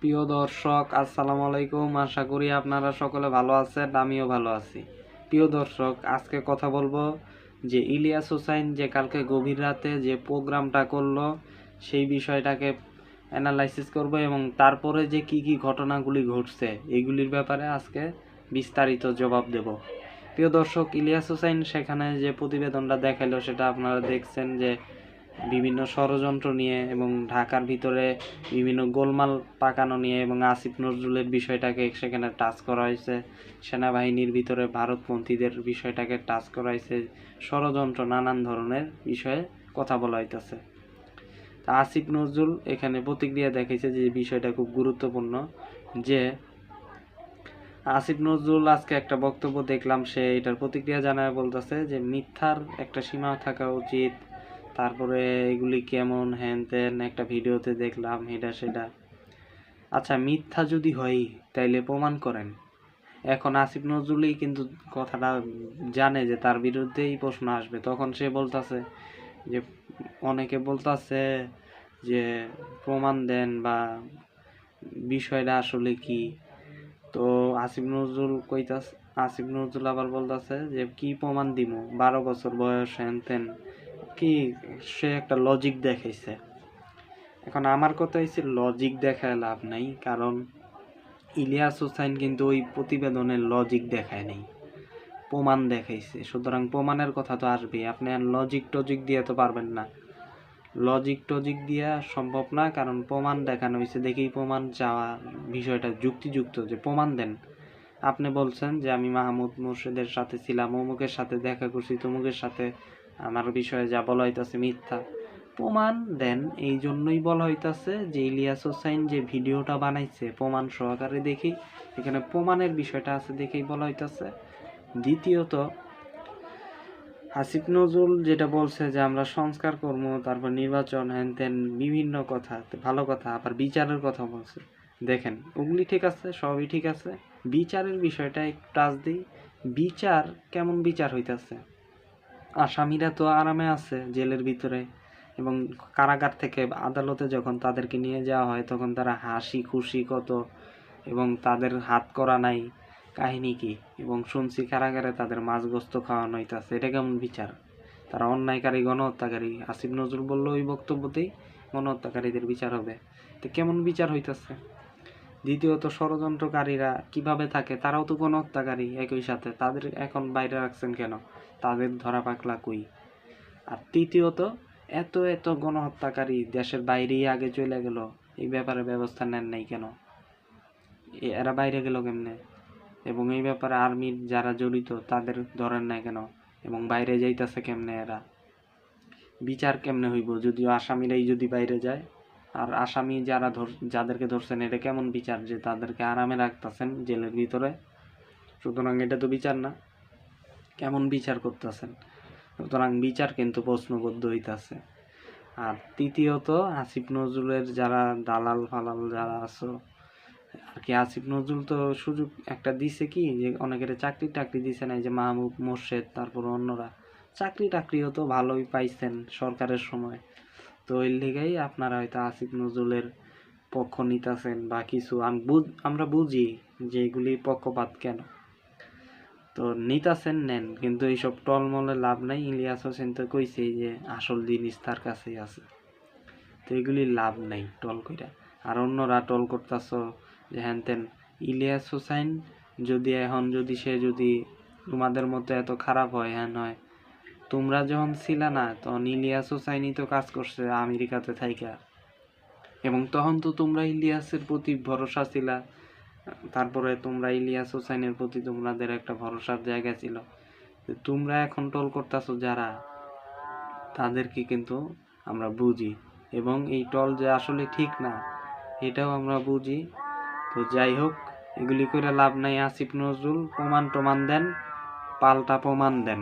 প্রিয় দর্শক, আসসালামু আলাইকুম। আশা করি আপনারা সকলে ভালো আছেন, আমিও ভালো আছি। প্রিয় দর্শক, আজকে কথা বলব যে ইলিয়াস হোসাইন যে কালকে গভীর রাতে যে প্রোগ্রামটা করল, সেই বিষয়টাকে অ্যানালাইসিস করব এবং তারপরে যে কি কি ঘটনাগুলি ঘটছে, এগুলির ব্যাপারে আজকে বিস্তারিত জবাব দেব। প্রিয় দর্শক, ইলিয়াস হোসাইন সেখানে যে প্রতিবেদনটা দেখাল সেটা আপনারা দেখছেন যে বিভিন্ন ষড়যন্ত্র নিয়ে এবং ঢাকার ভিতরে বিভিন্ন গোলমাল পাকানো নিয়ে এবং আসিফ নজরুলের বিষয়টাকে সেখানে টাচ করা হয়েছে। সেনাবাহিনীর ভিতরে ভারতপন্থীদের বিষয়টাকে টাচ করা হয়েছে। ষড়যন্ত্র নানান ধরনের বিষয়ে কথা বলা হইতেছে। তা আসিফ নজরুল এখানে প্রতিক্রিয়া দেখাইছে যে বিষয়টা খুব গুরুত্বপূর্ণ যে আসিফ নজরুল আজকে একটা বক্তব্য দেখলাম, সে এটার প্রতিক্রিয়া জানায় বলতেছে যে মিথ্যার একটা সীমা থাকা উচিত। তারপরে এগুলি কেমন হ্যান ত্যান একটা ভিডিওতে দেখলাম, এটা সেটা। আচ্ছা মিথ্যা যদি হয় তাইলে প্রমাণ করেন। এখন আসিফ নজরুলই কিন্তু কথাটা জানে যে তার বিরুদ্ধেই প্রশ্ন আসবে। তখন সে বলতাছে যে, অনেকে বলতাছে যে, প্রমাণ দেন বা বিষয়টা আসলে কি? তো আসিফ নজরুল কইতাস আসিফ নজরুল আবার বলতাছে যে, কি প্রমাণ দিমু? বারো বছর বয়স হ্যান ত্যান কি সে একটা লজিক দেখাইছে। এখন আমার কথা হচ্ছে লজিক দেখায় লাভ নাই, কারণ ইলিয়াস হোসাইন কিন্তু ওই প্রতিবেদনের লজিক দেখায় নাই, প্রমাণ দেখাইছে। সুতরাং প্রমাণের কথা তো আসবেই, আপনি লজিক টজিক দিয়ে তো পারবেন না। লজিক টজিক দিয়া সম্ভব না, কারণ প্রমাণ দেখানো হয়েছে দেখেই প্রমাণ চাওয়া বিষয়টা যুক্তিযুক্ত যে প্রমাণ দেন। আপনি বলছেন যে আমি মাহমুদ মুর্শিদের সাথে ছিলাম, অমুকের সাথে দেখা করছি, তমুকের সাথে আমার বিষয়ে যা বলা হইতাছে মিথ্যা। প্রমাণ দেন এই জন্যই বলা হইতাছে যে ইলিয়াস হোসাইন যে ভিডিওটা বানাইছে, প্রমাণ সহকারে দেখি, এখানে প্রমাণের বিষয়টা আছে দেখেই বলা হইতাছে। দ্বিতীয়ত হাসিফ নজরুল যেটা বলছে যে আমরা সংস্কার কর্ম তারপর নির্বাচন, হ্যান ত্যান, বিভিন্ন কথা, ভালো কথা, আবার বিচারের কথা বলছে। দেখেন, ওগুলি ঠিক আছে, সবই ঠিক আছে। বিচারের বিষয়টা একটু টাচ দিই। বিচার কেমন বিচার হইতাছে? আসামিরা তো আরামে আছে জেলের ভিতরে। এবং কারাগার থেকে আদালতে যখন তাদেরকে নিয়ে যাওয়া হয়, তখন তারা হাসি খুশি কত এবং তাদের হাত করা নাই কাহিনী কি? এবং শুনছি কারাগারে তাদের মাছ গোস্ত খাওয়ানো হইতাছে। এটা কেমন বিচার? তারা অন্যায়কারী, গণহত্যাকারী। আসিফ নজরুল বলল, ওই বক্তব্যতেই গণহত্যাকারীদের বিচার হবে। তো কেমন বিচার হইতাছে? দ্বিতীয়ত, ষড়যন্ত্রকারীরা কীভাবে থাকে? তারাও তো গণহত্যাকারী একই সাথে। তাদের এখন বাইরে রাখছেন কেন? তাদের ধরা পাকলা কই? আর তৃতীয়ত, এত এত গণহত্যাকারী দেশের বাইরেই আগে চলে গেল, এই ব্যাপারে ব্যবস্থা নেন নাই কেন? এরা বাইরে গেল কেমনে? এবং এই ব্যাপারে আর্মির যারা জড়িত, তাদের ধরেন নাই কেন? এবং বাইরে যাইতেছে কেমনে এরা? বিচার কেমনে হইব? যদিও আসামিরাই যদি বাইরে যায়, আর আসামি যারা ধর যাদেরকে ধরছেন, এটা কেমন বিচার যে তাদেরকে আরামে রাখতেছেন জেলের ভিতরে? সুতরাং এটা তো বিচার না। কেমন বিচার করতেছেন? সুতরাং বিচার কিন্তু প্রশ্নবদ্ধ হইতাছে। আর তৃতীয়ত, আসিফ নজরুলের যারা দালাল ফালাল যারা আছো, আর কি আসিফ নজরুল তো সুযোগ একটা দিছে কি, যে অনেকের চাকরি টাকরি দিছে না যে মাহমুদ মোর্শেদ, তারপর অন্যরা। চাকরি টাকরিও তো ভালোই পাইছেন সরকারের সময়। তো ওই লেগেই আপনারা হয়তো আসিফ নজরুলের পক্ষ নিতেছেন বা কিছু আমরা বুঝি যে এগুলি পক্ষপাত কেন। তো নিতাছেন নেন, কিন্তু এইসব টলমলে লাভ নাই। ইলিয়াস হোসেন তো কইছেই যে আসল জিনিস তার কাছেই আছে। তো এগুলি লাভ নাই টল কইরা। আর অন্যরা টল করতেছ যে হ্যান তেন, ইলিয়াস হোসাইন যদি এখন যদি সে যদি তোমাদের মতো এত খারাপ হয় হ্যান হয়, তোমরা যখন ছিলা না, তখন ইলিয়াস হোসাইনই তো কাজ করছে আমেরিকাতে থাইকা। এবং তখন তো তোমরা ইলিয়াসের প্রতি ভরসা ছিলা তারপরে তোমরা ইলিয়াস হোসাইনের প্রতি তোমাদের একটা ভরসার জায়গা ছিল। তোমরা এখন টোল করতেছো যারা, তাদেরকে কিন্তু আমরা বুঝি। এবং এই টল যে আসলে ঠিক না, এটাও আমরা বুঝি। তো যাই হোক, এগুলি করে লাভ নাই। আসিফ নজরুল প্রমাণ টমান দেন, পাল্টা প্রমাণ দেন।